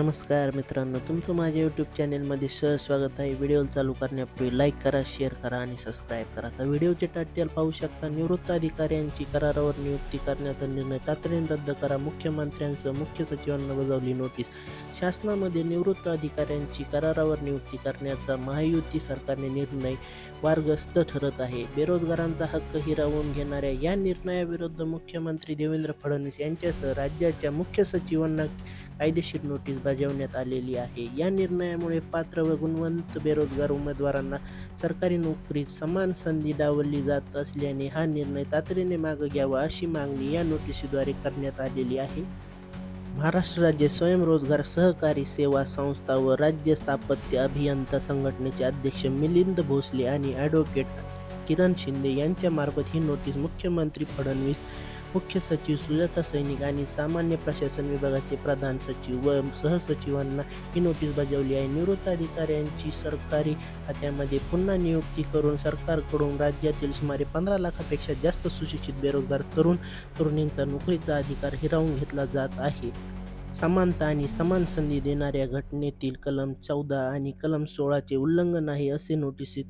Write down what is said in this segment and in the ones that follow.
नमस्कार मित्रांनो तुमचं माझ्या यूट्यूब चॅनेलमध्ये सहज स्वागत आहे. व्हिडिओ चालू करण्यापूर्वी लाईक करा शेअर करा आणि सबस्क्राईब करा. तर व्हिडिओचे टायटल पाहू शकता निवृत्त अधिकाऱ्यांची करारावर नियुक्ती करण्याचा निर्णय तातडीने रद्द करा. मुख्यमंत्र्यांसह मुख्य सचिवांना बजावली नोटीस शासनामध्ये निवृत्त अधिकाऱ्यांची करारावर नियुक्ती करण्याचा महायुती सरकारने निर्णय वारग्रस्त ठरत आहे. बेरोजगारांचा हक्क हिरावून घेणाऱ्या या निर्णयाविरुद्ध मुख्यमंत्री देवेंद्र फडणवीस यांच्यासह राज्याच्या मुख्य सचिवांना कायदेशीर नोटीस बजावण्यात आलेली आहे. या निर्णयामुळे पात्र व गुणवंत बेरोजगार उमेदवारांना सरकारी नोकरीत समान संधी डावलली जात असल्याने हा निर्णय तातडीने मागे घ्यावा अशी मागणी या नोटीसीद्वारे करण्यात आलेली आहे. महाराष्ट्र राज्य स्वयंरोजगार सहकारी सेवा संस्था व राज्य स्थापत्य अभियंता संघटनेचे अध्यक्ष मिलिंद भोसले आणि ॲडव्होकेट किरण शिंदे यांच्यामार्फत ही नोटीस मुख्यमंत्री फडणवीस मुख्य सचिव सुजाता सैनिक आणि सामान्य प्रशासन विभागाचे प्रधान सचिव व सहसचिवांना ही नोटीस बजावली आहे. निवृत्त अधिकाऱ्यांची सरकारी खात्यामध्ये पुन्हा नियुक्ती करून सरकारकडून राज्यातील सुमारे पंधरा लाखापेक्षा जास्त सुशिक्षित बेरोजगार तरुण तरुणींचा नोकरीचा अधिकार हिरावून घेतला जात आहे. समानता आणि समान संधी देणाऱ्या घटनेतील कलम चौदा आणि कलम सोळाचे उल्लंघन आहे असे नोटिसीत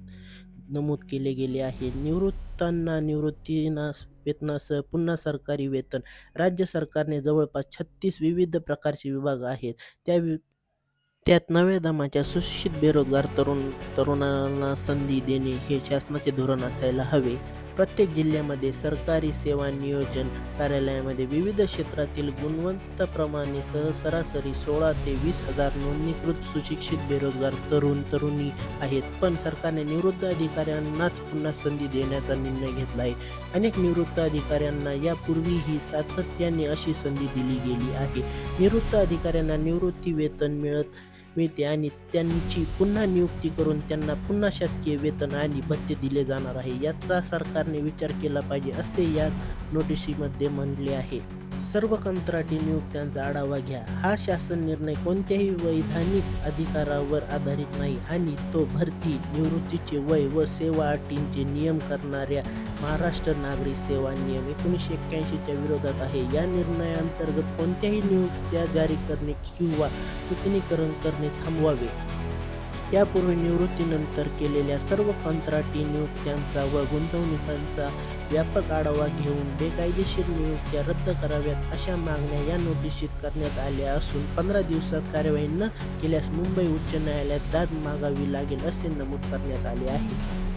नमूद केले गेले आहे. निवृत्तांना निवृत्तीनास वेतनासह पुन्हा सरकारी वेतन. राज्य सरकारने जवळपास छत्तीस विविध प्रकारचे विभाग आहेत. त्या वि त्यात नव्या दमाच्या सुशिक्षित बेरोजगार तरुण तरुणांना संधी देणे हे शासनाचे धोरण असायला हवे. प्रत्येक जिल्ह्यामध्ये सरकारी सेवा नियोजन कार्यालयामध्ये विविध क्षेत्रातील गुणवंतप्रमाणे सह सरासरी सोळा ते वीस हजार नोंदणीकृत सुशिक्षित बेरोजगार तरुण तरुणी आहेत. पण सरकारने निवृत्त अधिकाऱ्यांनाच पुन्हा संधी देण्याचा निर्णय घेतला आहे. अनेक निवृत्त अधिकाऱ्यांना यापूर्वीही सातत्याने अशी संधी दिली गेली आहे. निवृत्त अधिकाऱ्यांना निवृत्ती वेतन मिळत मिळते आणि त्यांची पुन्हा नियुक्ती करून त्यांना पुन्हा शासकीय वेतन आणि भत्ते दिले जाणार आहे. याचा सरकारने विचार केला पाहिजे असे या नोटिशीमध्ये म्हणले आहे. सर्व कंत्राटी नियुक्त्यांचा आढावा घ्या. हा शासन निर्णय कोणत्याही वैधानिक अधिकारावर आधारित नाही आणि तो भरती निवृत्तीचे वय व सेवा अटींचे नियम करणाऱ्या महाराष्ट्र नागरी सेवा नियम एकोणीसशे एक्क्याऐंशीच्या विरोधात आहे. या निर्णयाअंतर्गत कोणत्याही नियुक्त्या जारी करणे किंवा नूतनीकरण करणे थांबवावे. यापूर्वी निवृत्तीनंतर केलेल्या सर्व कंत्राटी नियुक्त्यांचा व गुंतवणुकांचा व्यापक आढावा घेऊन बेकायदेशीर नियुक्त्या रद्द कराव्यात अशा मागण्या या नोटिशीत करण्यात आल्या असून पंधरा दिवसात कार्यवाही न केल्यास मुंबई उच्च न्यायालयात दाद मागावी लागेल असे नमूद करण्यात आले आहे.